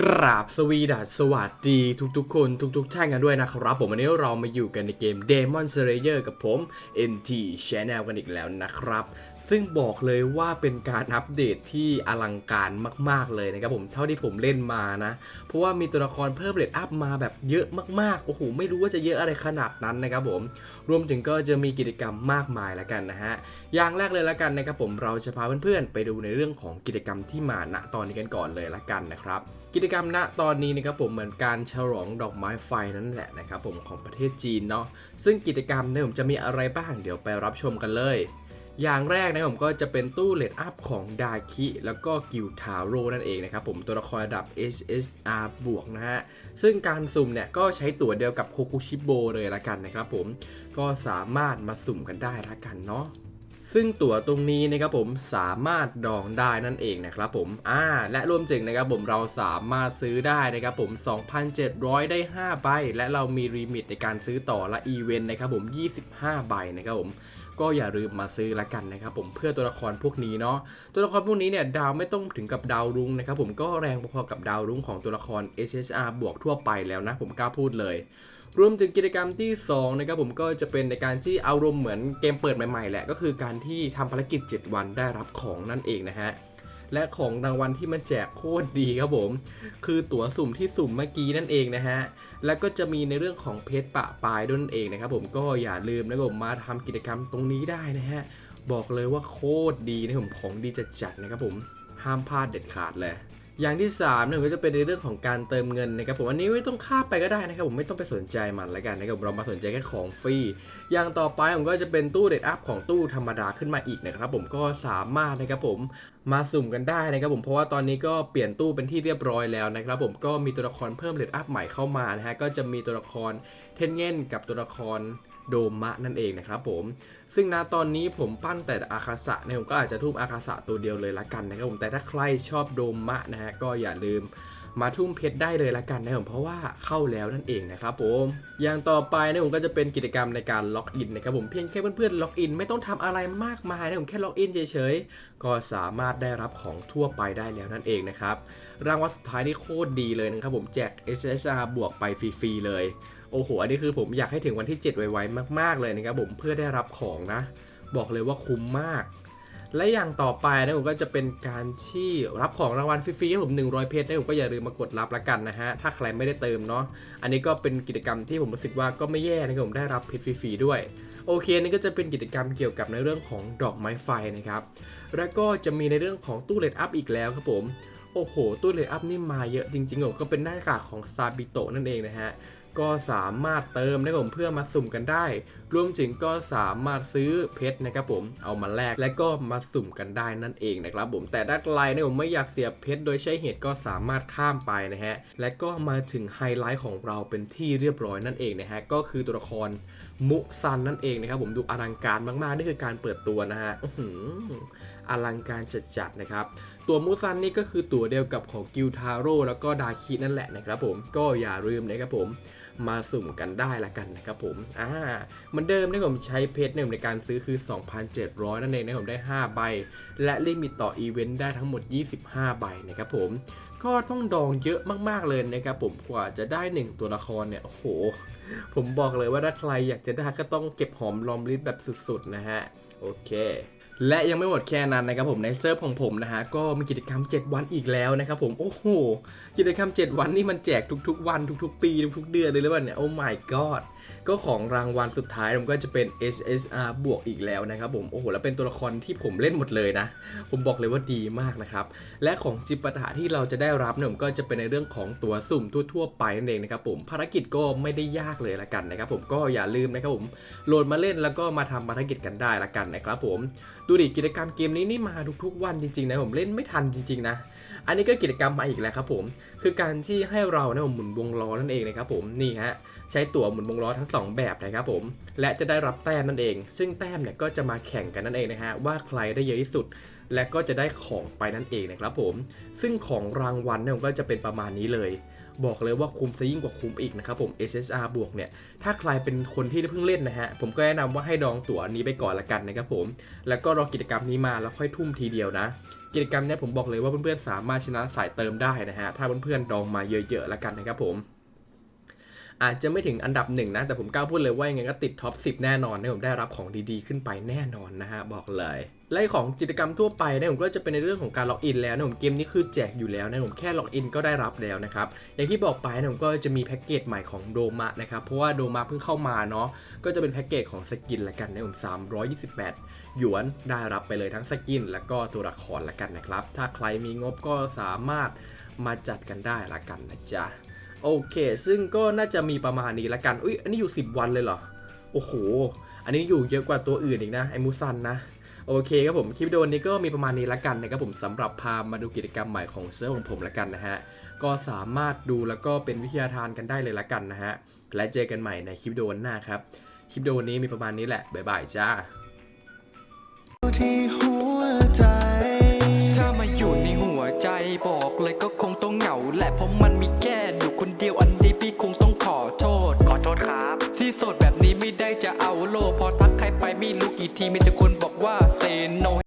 กราบสวีดัสสวัสดีทุกๆ คนทุกๆท่านกันด้วยนะครับผมวันนี้เรามาอยู่กันในเกม Demon Slayer กับผม NT Channel กันอีกแล้วนะครับ ซึ่งบอกเลยว่าเป็นการอัปเดตที่อลังการมาก ๆเลยนะครับผมเท่าที่ผมเล่นมานะ เพราะว่ามีตัวละครเพิ่มเลทอัพมาแบบเยอะมากๆโอ้โหไม่รู้ว่าจะเยอะอะไรขนาดนั้นนะครับผมรวมถึงก็จะมีกิจกรรมมากมายแล้วกันนะฮะอย่างแรกเลยแล้วกันนะครับผมเราจะพาเพื่อนๆไปดูในเรื่องของกิจกรรมที่มาณตอนนี้กันก่อนเลยละกันนะครับกิจกรรมณตอนนี้นะครับผมเหมือนการฉลองดอกไม้ไฟนั่นแหละนะครับผมของประเทศจีนเนาะซึ่งกิจกรรมเนี่ยผมจะมีอะไรบ้างเดี๋ยวไปรับชมกันเลย อย่างแรกนะครับผมก็จะเป็นตู้เลดอัพของดาคิแล้วก็กิวทาโร่นั่นเองนะครับผมตัวละครระดับ SSR บวกนะฮะ ซึ่งการสุ่มเนี่ยก็ใช้ตั๋วเดียวกับโคคุชิโบเลยละกันนะครับผมก็สามารถมาสุ่มกันได้ละกันเนาะซึ่งตั๋วตรงนี้นะครับผมสามารถดองได้นั่นเองนะครับผมอ่าและรวมถึงนะครับผมเราสามารถซื้อได้นะครับผม 2,700 ได้ 5 ใบ และเรามีรีมิตในการซื้อต่อละอีเวนต์นะครับผม 25 ใบนะครับผม ก็อย่าลืมมาซื้อละกันนะครับผมเพื่อตัวละครพวกนี้เนาะตัวละครพวกนี้เนี่ยดาวไม่ต้องถึงกับดาวรุ่งนะครับผมก็แรงพอๆกับดาวรุ่งของตัวละคร SHR บวกทั่วไปแล้วนะผมกล้าพูดเลยรวมถึงกิจกรรมที่2นะครับผมก็จะเป็นในการที่อารมณ์เหมือนเกมเปิดใหม่ๆแหละก็คือการที่ทำภารกิจ 7 วันได้รับของนั่นเองนะฮะ และของรางวัลที่มันแจกโคตรดีครับผม คือตั๋วสุ่มที่สุ่มเมื่อกี้นั่นเองนะฮะ แล้วก็จะมีในเรื่องของเพชรปะปลายด้วยนั่นเองนะครับผมก็อย่าลืมนะครับผมมาทำกิจกรรมตรงนี้ได้นะฮะ บอกเลยว่าโคตรดีนะครับผมของดีจะจัดๆนะครับผมห้ามพลาดเด็ดขาดเลย อย่างที่3เนี่ยก็จะเป็นในเรื่องของการเติมเงินนะครับผมอันนี้ไม่ต้องข้ามไปก็ได้นะครับผมไม่ต้องไปสนใจมันล้วกันนะครับผมเรามาสนใจแค่ของฟรีอย่างต่อไปผมก็จะเป็นตู้เด็ดอัพของตู้ธรรมดาขึ้นมาอีกนะครับผมก็สามารถนะครับผมมาสุ่มกันได้นะครับผมเพราะว่าตอนนี้ก็เปลี่ยนตู้เป็นที่เรียบร้อยแล้วนะครับผมก็มีตัวละครเพิ่มเด็ดอัพใหม่เข้ามานะฮะก็จะมีตัวละครเทนเง่นกับตัวละคร โดมะนั่นเองนะครับผมซึ่งณตอนนี้ผมปั้นแต่อาคาสะเนี่ยผมก็อาจจะทุ่มอาคาสะตัวเดียวเลยละกันนะครับผมแต่ถ้าใครชอบโดมะนะฮะก็อย่าลืม มาทุ่มเพชรได้เลยละกันนะผมเพราะว่าเข้าแล้วนั่นเองนะครับผมอย่างต่อไปนะผมก็จะเป็นกิจกรรมในการล็อกอินนะครับผมเพียงแค่เพื่อนๆล็อกอินไม่ต้องทำอะไรมากมายนะผมแค่ล็อกอินเฉยๆก็สามารถได้รับของทั่วไปได้แล้วนั่นเองนะครับรางวัลสุดท้ายนี่โคตรดีเลยนะครับผมแจก SSR บวกไปฟรีๆเลยโอ้โหอันนี้คือผมอยากให้ถึงวันที่ 7 ไวๆมากๆเลยนะครับผมเพื่อได้รับของนะ บอกเลยว่าคุ้มมาก และอย่างต่อไปนะผมก็จะเป็นการที่รับของรางวัลฟรีๆให้ผม100 เพชรนะผมก็อย่าลืมมากดรับละกันนะฮะถ้าใครไม่ได้เติมเนาะอันนี้ก็เป็นกิจกรรมที่ผมรู้สึกว่าก็ไม่แย่นะครับผมได้รับเพชรฟรีๆด้วยโอเคนี่ก็จะเป็นกิจกรรมเกี่ยวกับในเรื่องของดอกไม้ไฟนะครับแล้วก็จะมีในเรื่องของตู้เลดอัพอีกแล้วครับผมโอ้โหตู้เลดอัพนี่มาเยอะจริงๆผมก็เป็นหน้ากากของซาบิโตะนั่นเองนะฮะ ก็สามารถเติมนะครับผมเพื่อมาสุ่มกันได้ รวมถึงก็สามารถซื้อเพชรนะครับผมเอามาแลกและก็มาสุ่มกันได้นั่นเองนะครับผมแต่ถ้าใครนี่ยผมไม่อยากเสียเพชรโดยใช้เหตุก็สามารถข้ามไปนะฮะและก็มาถึงไฮไลท์ของเราเป็นที่เรียบร้อยนั่นเองนะฮะก็คือตัวละครมุซันนั่นเองนะครับผมดูอลังการมากๆนี่คือการเปิดตัวนะฮะอื้อหืออลังการจัดๆนะครับตัวมูซันนี่ก็คือตัวเดียวกับของกิวทาโร่แล้วก็ดาคินั่นแหละนะครับผมก็อย่าลืมนะครับผม มาสุ่มกันได้ละกันนะครับผมอ่าเหมือนเดิมนะผมใช้เพชรเนี่ยในการซื้อคือ 2,700 นั่นเองนะผมได้ 5 ใบ และลิมิตต่ออีเวนต์ได้ทั้งหมด 25 ใบนะครับผมก็ต้องดองเยอะมากๆเลยนะครับผมกว่าจะได้ 1 ตัวละครเนี่ยโอ้โห ผมบอกเลยว่าถ้าใครอยากจะได้ก็ต้องเก็บหอมรอมริบแบบสุดๆนะฮะโอเค และยังไม่หมดแค่นั้นนะครับผมในเซิร์ฟของผมนะฮะก็มีกิจกรรม 7 วันอีกแล้วนะครับผมโอ้โหกิจกรรม 7 วันนี่มันแจกทุกๆ วันทุกๆ ปีทุกๆเดือนเลยหรือเปล่าเนี่ยโอ้ my god ก็ของรางวัลสุดท้ายมันก็จะเป็น SSR บวกอีกแล้วนะครับผมโอ้โหแล้วเป็นตัวละครที่ผมเล่นหมดเลยนะ ผมบอกเลยว่าดีมากนะครับและของจิปาถะที่เราจะได้รับเนี่ยผมก็จะเป็นในเรื่องของตัวสุ่มทั่วๆ ไปนั่นเองนะครับผมภารกิจก็ไม่ได้ยากเลยละกันนะครับผมก็อย่าลืมนะครับผมโหลดมาเล่นแล้วก็มาทำภารกิจกันได้ละกันนะครับผมดูดิกิจกรรมเกมนี้นี่มาทุกๆวันจริงๆนะผมเล่นไม่ทันจริงๆนะอันนี้ก็กิจกรรมมาอีกแล้วครับผม คือการที่ให้เราเนี่ยหมุนวงล้อนั่นเองนะครับผม นี่ฮะ ใช้ตั๋วหมุนวงล้อทั้งสองแบบนะครับผม และจะได้รับแต้มนั่นเอง ซึ่งแต้มเนี่ยก็จะมาแข่งกันนั่นเองนะฮะ ว่าใครได้เยอะที่สุด และก็จะได้ของไปนั่นเองนะครับผม ซึ่งของรางวัลเนี่ยก็จะเป็นประมาณนี้เลย บอกเลยว่าคุ้มซะยิ่งกว่าคุ้มอีกนะครับผม SSR บวกเนี่ย ถ้าใครเป็นคนที่เพิ่งเล่นนะฮะ ผมก็แนะนำว่าให้ดองตั๋วนี้ไปก่อนละกันนะครับผม แล้วก็รอกิจกรรมนี้มาแล้วค่อยทุ่มทีเดียวนะ กิจกรรมนี้ผมบอกเลยว่าเพื่อนๆสามารถชนะสายเติมได้นะฮะ ถ้าเพื่อนๆดองมาเยอะๆละกันนะครับผม อาจจะไม่ถึงอันดับหนึ่งนะ แต่ผมกล้าพูดเลยว่ายังไงก็ติดท็อป 10 แน่นอนนะผมได้รับของดีๆ ขึ้นไปแน่นอนนะฮะบอกเลยและของกิจกรรมทั่วไปนะผมก็จะเป็นในเรื่องของการล็อกอินแล้วนะผมเกมนี้คือแจกอยู่แล้วนะผมแค่ล็อกอินก็ได้รับแล้วนะครับอย่างที่บอกไปนะผมก็จะมีแพ็กเกจใหม่ของโดมะนะครับเพราะว่าโดมะเพิ่งเข้ามาเนาะก็จะเป็นแพ็กเกจของสกินละกันนะผม328 หยวนได้รับไปเลยทั้งสกิน แล้วก็ตัวละครละกันนะครับถ้าใครมีงบก็สามารถมาจัดกันได้ละกันนะจ๊ะ โอเค ซึ่งก็น่าจะมีประมาณนี้ละกัน อุ้ยอันนี้อยู่ 10 วันเลยเหรอ โอ้โห อันนี้อยู่เยอะกว่าตัวอื่นอีกนะ ไอ้มูซันนะโอเคครับผมคลิปวิดีโอนี้ก็มีประมาณนี้ละกันนะครับผมสำหรับพามาดูกิจกรรมใหม่ของเซิร์ฟของผมละกันนะฮะก็สามารถดูแล้วก็เป็นวิทยาทานกันได้เลยละกันนะฮะและเจอกันใหม่ในคลิปวิดีโอหน้าครับคลิปวิดีโอนี้มีประมาณนี้แหละบ๊ายบายจ้าที่หัวใจ ถ้ามาอยู่ในหัวใจบอกเลยก็คงต้องเหงาแหละเพราะ